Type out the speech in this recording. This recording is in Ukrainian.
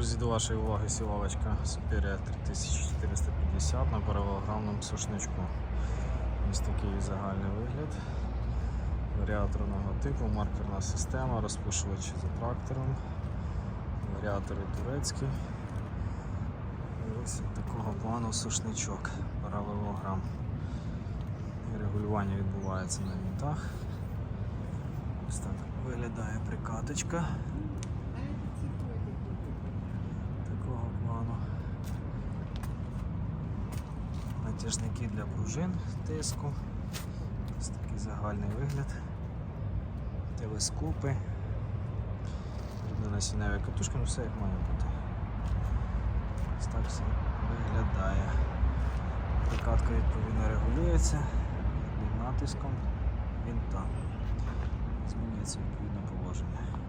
Друзі, до вашої уваги сівалочка Superior 3450 на паралограмному сушничку. Ось такий загальний вигляд. Варіаторного типу, маркерна система, розпушувачі за трактором, варіатори турецькі. І ось такого плану сушничок, паралелограм. Регулювання відбувається на вінтах. Ось так виглядає прикаточка. такого плану. Натяжники для пружин тиску. Ось такий загальний вигляд. Телескопи. насінневі катушки, ну все як має бути. Ось так все виглядає. Прикатка відповідно регулюється натиском вінта. Змінюється відповідне положення.